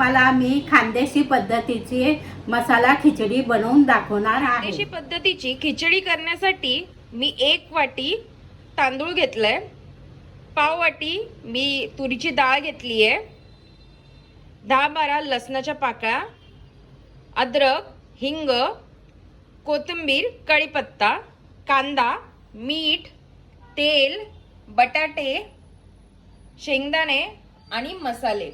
तुम्हाला मी खानदेशी पद्धतीची मसाला खिचडी बनवून दाखवणार आहे. खानदेशी पद्धतीची खिचडी करण्यासाठी मी एक वाटी तांदूळ घेतलाय. पाव वाटी मी तुरीची डाळ घेतली आहे दहा बारा लसणाच्या पाकळ्या अद्रक हिंग कोथिंबीर कढीपत्ता कांदा मीठ तेल बटाटे शेंगदाणे आणि मसाले.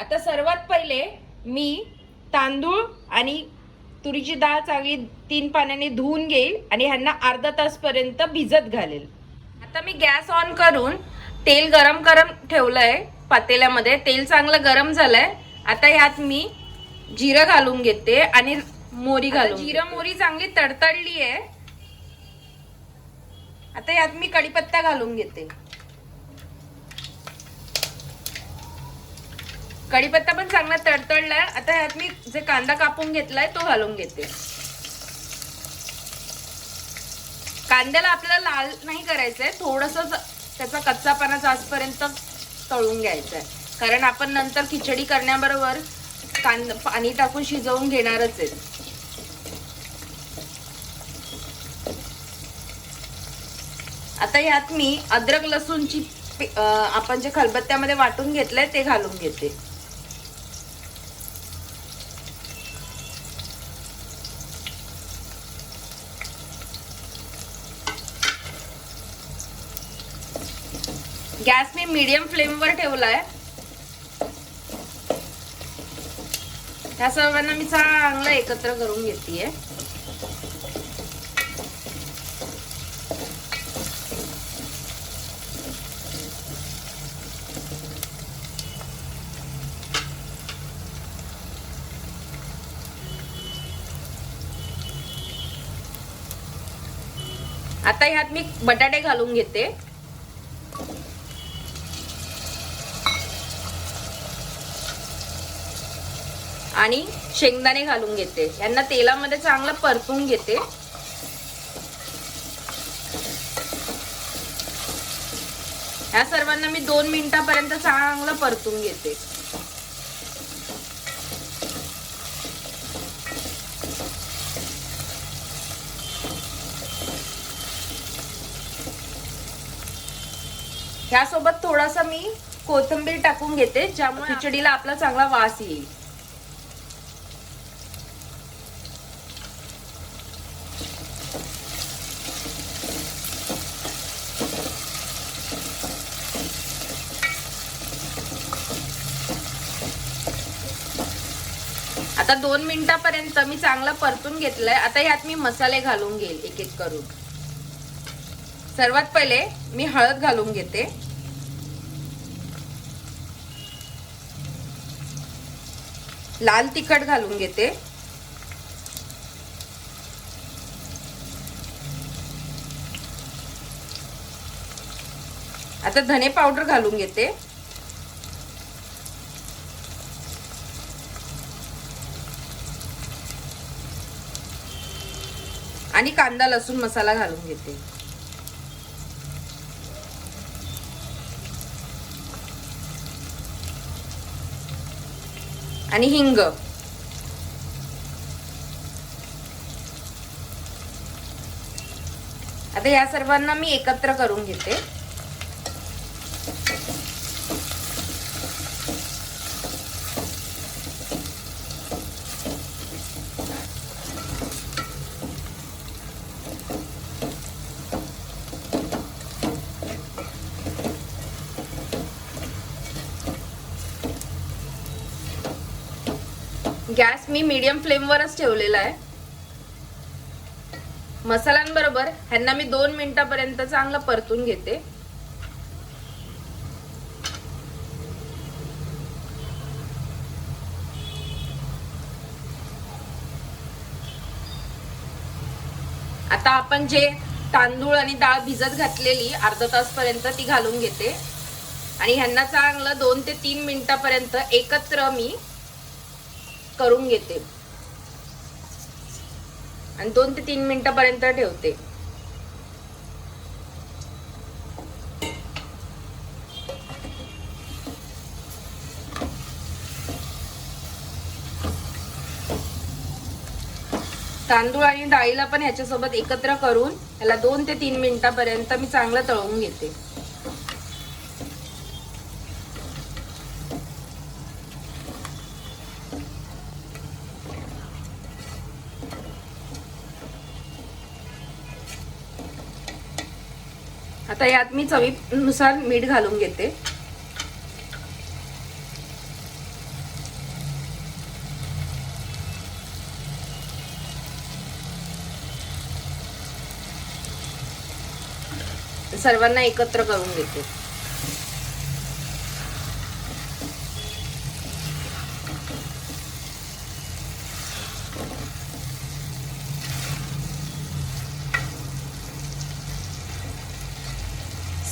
आता सर्वात पहिले मी तांदूळ आणि तुरीची डाळ चांगली तीन पाण्याने धुवून घेईल आणि ह्यांना अर्धा तासपर्यंत भिजत घालेल. आता मी गॅस ऑन करून तेल गरम गरम ठेवलंय पातेल्यामध्ये. तेल चांगलं गरम झालंय. आता ह्यात मी जिरं घालून घेते आणि मोरी घालून जिरं मोरी चांगली तडतडली आहे. आता यात मी कढीपत्ता घालून घेते. कढीपत्ता पण चांगला तडतडलाय. आता ह्यात मी जे कांदा कापून घेतलाय तो घालून घेते. कांद्याला आपल्याला लाल नाही करायचंय थोडस त्याचा कच्चापणा जास्तपर्यंत तळून घ्यायचंय. कारण आपण नंतर खिचडी करण्याबरोबर कांदा पाणी टाकून शिजवून घेणारच आहे. आता ह्यात मी अद्रक लसूणची आपण जे खलबत्त्यामध्ये वाटून घेतलंय ते घालून घेते. गॅस मी मीडियम फ्लेमवर ठेवला आहे ह्या सर्वांना मी चांगलं एकत्र करून घेते आता ह्यात मी बटाटे घालून घेते. आणि शेंगदाणे घालून घेते. यांना तेलामध्ये चांगलं परतून घेते. ह्या सर्वांना मी दोन मिनिटापर्यंत चांगलं परतून घेते. ह्यासोबत थोडासा मी कोथिंबीर टाकून घेते ज्यामुळे खिचडीला आपला चांगला वास येईल. आता दोन मिनिटापर्यंत मी चांगलं परतून घेतलंय. आता यात मी मसाले घालून घेईल एक एक करून. सर्वात पहिले मी हळद घालून घेते. लाल तिखट घालून घेते. आता धने पावडर घालून घेते. आणि कांदा लसूण मसाला घालून घेते. आणि हिंग. आता या सर्वांना मी एकत्र करून घेते. गॅस मी मीडियम फ्लेमवरच ठेवलेला आहे. मसाल्यांबरोबर ह्यांना मी दोन मिनिटापर्यंत चांगलं परतून घेते. आता आपण जे तांदूळ आणि डाळ भिजत घातलेली अर्धा तासपर्यंत ती घालून घेते. आणि ह्यांना चांगलं दोन ते तीन मिनिटापर्यंत एकत्र मी करून घेते. आणि दोन ते तीन मिनिटापर्यंत ठेवते. तांदूळ आणि डाळीला पण ह्याच्यासोबत एकत्र करून ह्याला दोन ते तीन मिनिटापर्यंत मी चांगलं तळून घेते. आता यात मी चवीनुसार मीठ घालून घेते. सर्वांना एकत्र करून घेते.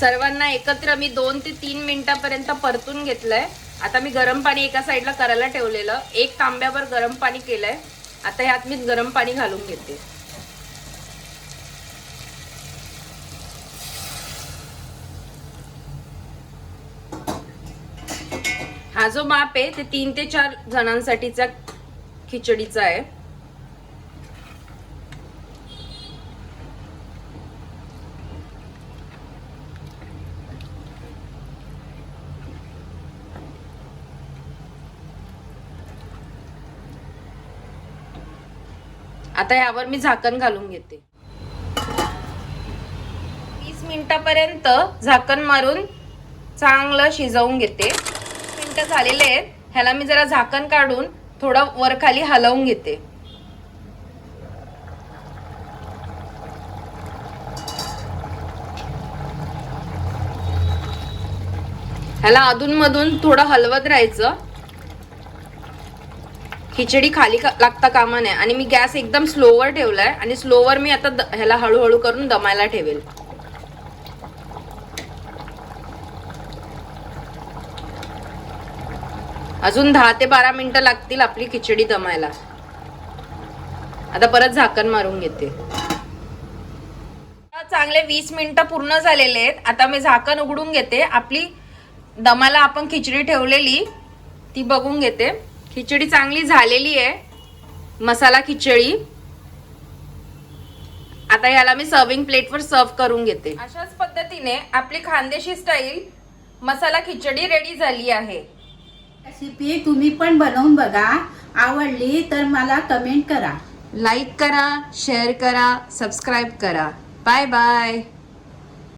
सर्वांना एकत्र मी दोन ते तीन मिनिटापर्यंत परतून घेतलंय. आता मी गरम पाणी एका साईडला करायला ठेवलेलं. एक तांब्यावर गरम पाणी केलंय. आता ह्यात मी गरम पाणी घालून घेते. हा जो माप आहे ते तीन ते चार जणांसाठीचा खिचडीचा आहे. आता यावर मी झाकण घालून घेते. वीस मिनिटापर्यंत झाकण मारून चांगलं शिजवून घेते. मिनिटं झालेले आहेत. ह्याला मी जरा झाकण काढून थोडं वर खाली हलवून घेते. ह्याला अधूनमधून थोडं हलवत राहायचं. खिचडी खाली का- लागता कामा नये. आणि मी गॅस एकदम स्लोवर ठेवलाय आणि स्लोवर मी आता ह्याला हळूहळू करून दमायला ठेवेल. अजून दहा ते बारा मिनिटं लागतील आपली खिचडी दमायला. आता परत झाकण मारून घेते. चांगले वीस मिनिटं पूर्ण झालेले आहेत. आता मी झाकण उघडून घेते. आपली दमाला आपण खिचडी ठेवलेली ती बघून घेते. खिचडी चांगली झालेली आहे. मसाला खिचडी. आता ह्याला मी सर्विंग प्लेटवर सर्व करून घेते. अशाच पद्धतीने आपली खानदेशी स्टाईल मसाला खिचडी रेडी झाली आहे. रेसिपी तुम्ही पण बनवून बघा. आवडली तर मला कमेंट करा. लाईक करा शेअर करा सबस्क्राईब करा. Bye bye